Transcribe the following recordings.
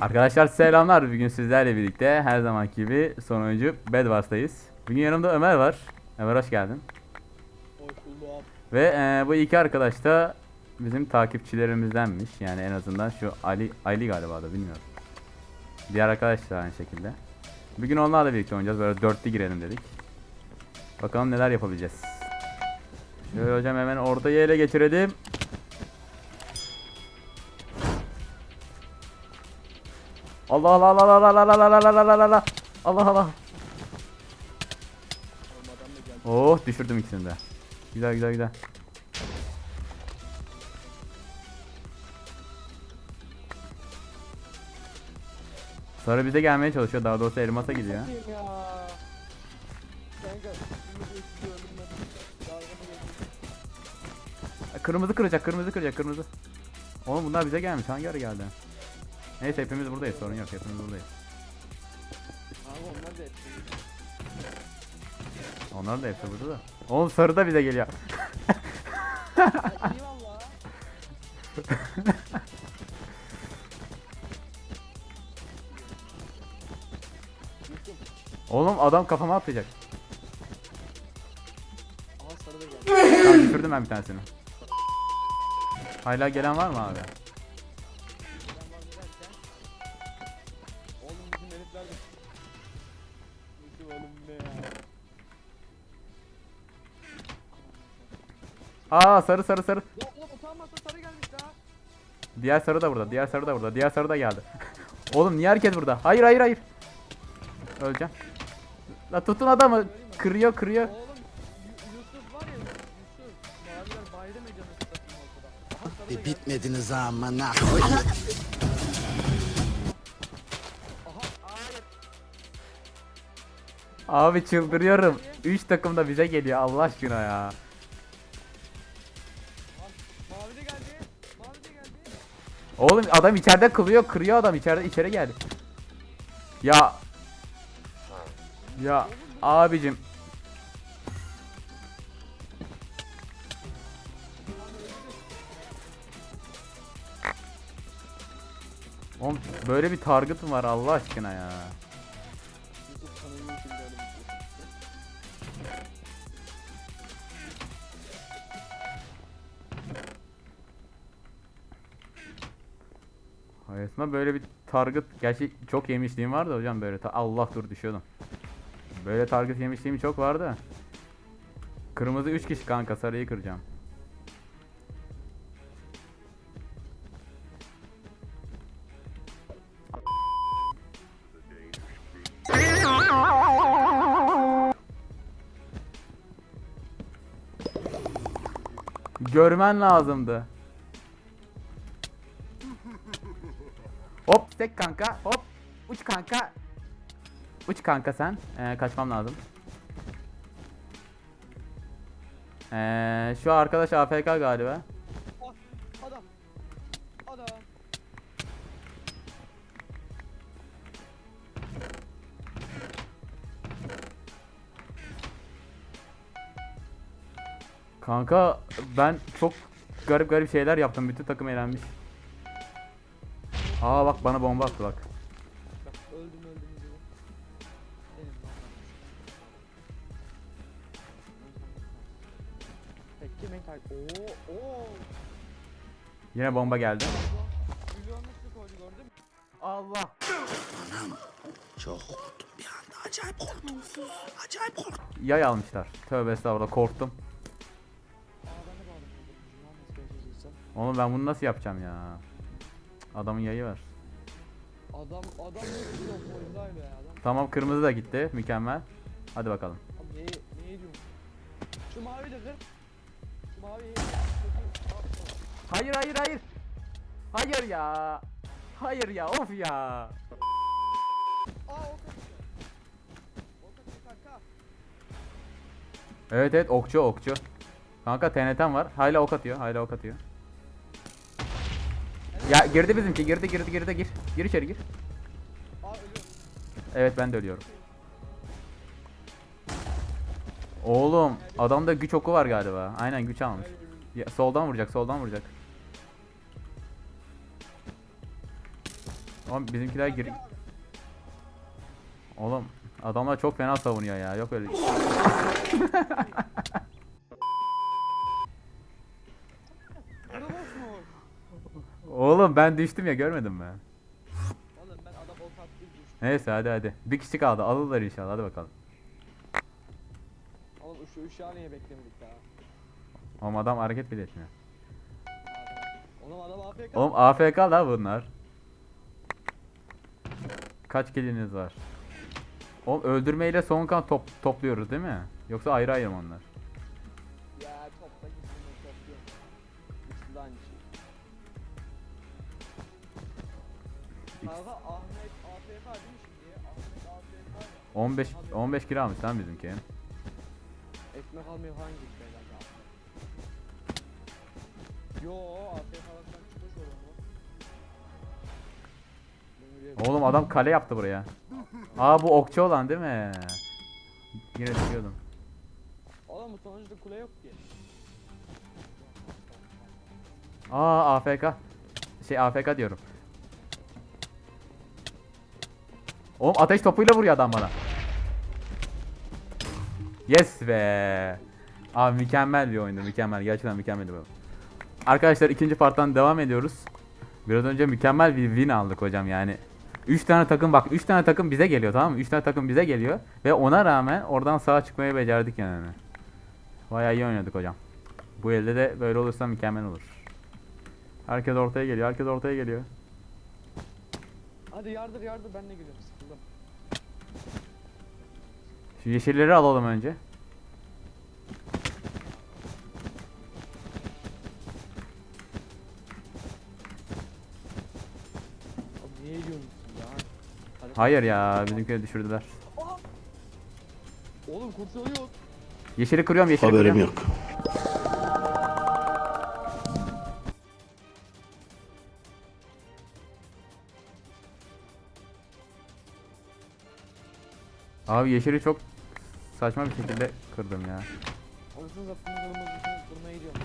Arkadaşlar selamlar. Bugün sizlerle birlikte her zamanki gibi sonuncu Bedwars'tayız. Bugün yanımda Ömer var. Ömer hoş geldin. Hoş buldum. Ve e, bu iki arkadaş da bizim takipçilerimizdenmiş. Yani en azından şu Ali Ali galiba da bilmiyorum. Diğer arkadaş da aynı şekilde. Bugün onlarla birlikte oynayacağız. Böyle dörtlü girelim dedik. Bakalım neler yapabileceğiz. Şöyle hocam hemen ortayı ele geçirelim. Allah Allah Allah Allah Allah Allah Allah Allah Allah Allah Allah Allah. Oh düşürdüm ikisini de. Güzel güzel güzel. Sarı bize gelmeye çalışıyor. Daha doğrusu elmasa gidiyor. Kırmızı kıracak, kırmızı kıracak, kırmızı. Oğlum bunlar bize gelmiş. Hangi ara geldi? Neyse hepimiz buradayız. Sorun yok. Hepimiz buradayız. Abi onlar da hepsi. Onlar da hepsi burada da. Oğlum sarı da bize geliyor. Ya iyi valla. Yusuf. Oğlum adam kafama atlayacak. Aha sarı da geldi. Tamam düşürdüm ben bir tanesini. Hala gelen var mı abi? Aa sarı sarı sarı. Ya oğlum utanmazsa sarı gelmiş daha. Diğer sarı da burada. Diğer sarı da burada. Diğer sarı da geldi. Oğlum niye herkes burada? Hayır hayır hayır. Öleceğim. La tutun adamı. Kırıyor kırıyor. Oğlum Yu- Yusuf var ya Yusuf. Maviler bayram ediyor nasıl takım ortada. Aha sarı da Bir geldi. bitmediniz amına. Aha hayır. Abi çıldırıyorum. 3 takım da bize geliyor Allah aşkına ya. Oğlum adam içeride kılıyor kırıyor adam içeride içeri geldi. Ya. Ya abicim. Oğlum böyle bir target mı var Allah aşkına ya. Hayatımda böyle bir target gerçi çok yemişliğim vardı hocam böyle Allah dur düşüyordum. Böyle target yemişliğim çok vardı. Kırmızı 3 kişi kanka sarıyı kıracağım. Görmen lazımdı. Tek kanka hop. Uç kanka. Uç kanka sen. Ee, kaçmam lazım. Ee, şu arkadaş AFK galiba. Adam. Adam. kanka ben çok garip garip şeyler yaptım. Bütün takım eğlenmiş Aa bak bana bomba attı bak Bak öldüm öldüm öldüm. Benim lan. Peki kalp? Oo oo. yine bomba geldi Milyon nasıl koydu gördün mü? Allah Çok korktum bir anda. Acayip korktum. Acayip korktum. yay almışlar tövbe estağfurullah korktum Aa ben de. Oğlum ben bunu nasıl yapacağım ya Adamın yayı var Adam adam yok ya adam. Tamam kırmızı da gitti mükemmel Hadi bakalım Abi neye, neye diyorum? Şu mavi de kır. Şu mavi. Hayır hayır hayır. Hayır ya. Hayır ya of ya. Aa o kaçtı kanka. Evet evet okçu okçu. Kanka TNT'm var. Hala ok atıyor. Hala ok atıyor. Ya girdi bizimki. Girdi girdi girdi gir. Gir içeri gir. Evet ben de ölüyorum. Oğlum adamda güç oku var galiba. Aynen güç almış. Ya, soldan vuracak soldan vuracak. Oğlum bizimkiler gir... Oğlum adamlar çok fena savunuyor ya. Yok öyle. Ne boşmuş? Oğlum ben düştüm ya görmedin mi? Oğlum ben adam o kat bir düştüm. Neyse hadi hadi. Bir kişi kaldı. Alırlar inşallah. Hadi bakalım. Oğlum şu ışığı niye beklemedik daha? Oğlum adam hareket bile etmiyor. Oğlum adam AFK. Oğlum AFK la bunlar. Kaç kiliniz var? Oğlum öldürmeyle son kan top topluyoruz değil mi? Yoksa ayrı ayrı mı onlar? Kanka Ahmet AFK değil mi şimdi? Ahmet AFK ya. 15 15 kilo almış lan bizimki. Ekmek almıyor hangi gitmeye kanka? Yo AFK'dan çıkmış. Ben yürüyebilirim. Oğlum adam kale yaptı buraya. Aa bu okçu olan değil mi? Yine düşüyordum. Oğlum bu sonuçta kule yok ki. Aa AFK. Şey AFK diyorum. Oğlum ateş topuyla vuruyor adam bana. Yes be. Abi mükemmel bir oyundu mükemmel gerçekten mükemmel bir. Arkadaşlar ikinci parttan devam ediyoruz. Biraz önce mükemmel bir win aldık hocam yani. 3 tane takım bak 3 tane takım bize geliyor tamam mı? 3 tane takım bize geliyor ve ona rağmen oradan sağa çıkmayı becerdik yani. Bayağı iyi oynadık hocam. Bu elde de böyle olursa mükemmel olur. Herkes ortaya geliyor. Herkes ortaya geliyor. Hadi yardır yardır ben de geliyorum. Şu yeşilleri alalım önce. Abi niye yiyorsun ya? Hadi. Hayır ya bizimkileri düşürdüler. Aha! Oğlum kurtarıyor. Yeşili kırıyorum yeşili Haberim kırıyorum. yok. Abi yeşili çok saçma bir şekilde kırdım ya. Anasını satayım kırmızısını kırmaya gidiyorum.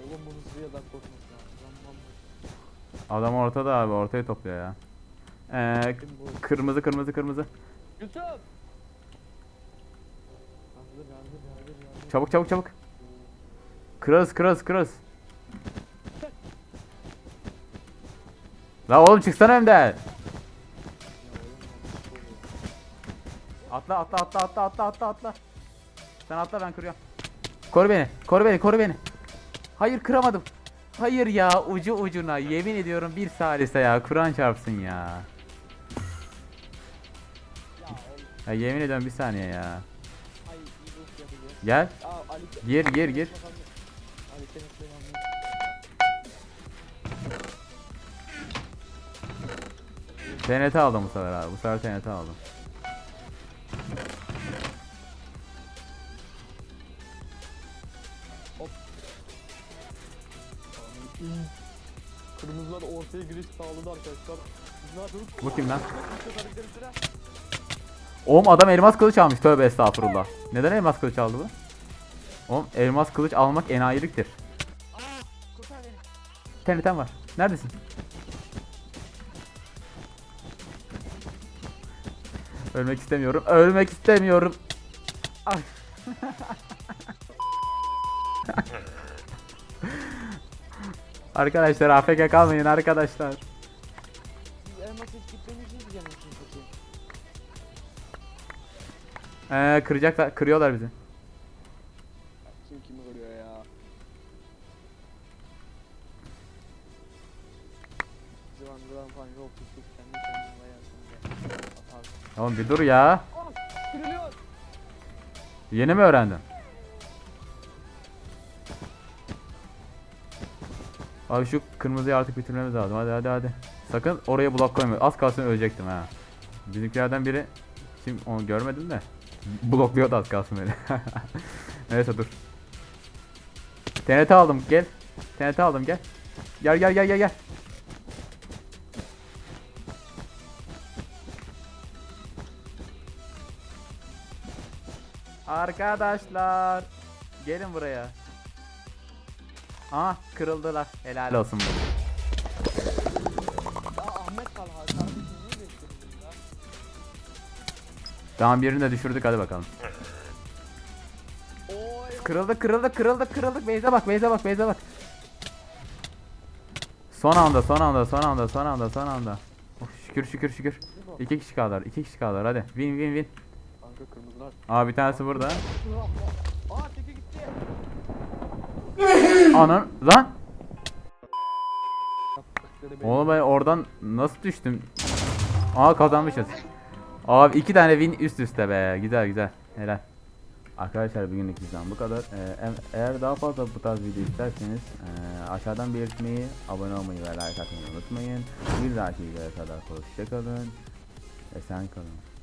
Oğlum bunu suya da korkması lazım. Aman Adam ortada abi ortaya topluyor ya. Ee, kırmızı kırmızı kırmızı. Yusuf! Çabuk çabuk çabuk. Kırarız kırarız kırarız. La oğlum çıksana önümden. Atla atla atla atla atla atla atla. Sen atla ben kırıyorum. Koru beni. Koru beni. Koru beni. Hayır kıramadım. Hayır ya ucu ucuna yemin ediyorum bir salise ya Kur'an çarpsın ya. Ya yemin ediyorum bir saniye ya. Gel. Gir gir gir. TNT aldım bu sefer abi. Bu sefer TNT aldım. Kırmızılar ortaya giriş sağladı arkadaşlar. Biz ne yapıyoruz? Gidelim sıra. Oğlum adam elmas kılıç almış tövbe estağfurullah. Neden elmas kılıç aldı bu? Oğlum elmas kılıç almak enayiliktir. TNT'm var. Neredesin? Ölmek istemiyorum. Ölmek istemiyorum. Ay. arkadaşlar AFK kalmayın arkadaşlar. Elmas diyeceğim. Ee, kıracaklar, kırıyorlar bizi. Kim kimi görüyor ya? Zıvan zıvan falan yok tuttuk kendi kendine bayağı sonra. Oğlum bir dur ya. Yeni mi öğrendin? Abi şu kırmızıyı artık bitirmemiz lazım. Hadi hadi hadi. Sakın oraya blok koyma. Az kalsın ölecektim ha. Bizimkilerden biri kim onu görmedim de blokluyordu az kalsın beni. Neyse dur. TNT aldım gel. TNT aldım gel. Gel gel gel gel gel. Arkadaşlar gelin buraya. Aa kırıldılar. Helal olsun. Ya Ahmet kal Tamam birini de düşürdük hadi bakalım. Oy. Kırıldı kırıldı kırıldı kırıldık. Beyze bak Beyze bak Beyze bak. Son anda son anda son anda son anda son anda. Oh, şükür şükür şükür. İki kişi kaldılar. iki kişi kaldılar hadi. Win win win. Kanka kırmızılar. Aa bir tanesi burada. Anan lan. Oğlum ben oradan nasıl düştüm? Aa kazanmışız. Abi iki tane win üst üste be. Güzel güzel. Helal. Arkadaşlar bugünlük bizden bu kadar. Ee, eğer daha fazla bu tarz video isterseniz ee, aşağıdan belirtmeyi, abone olmayı ve like atmayı unutmayın. Bir dahaki videoya kadar hoşçakalın. Esen kalın.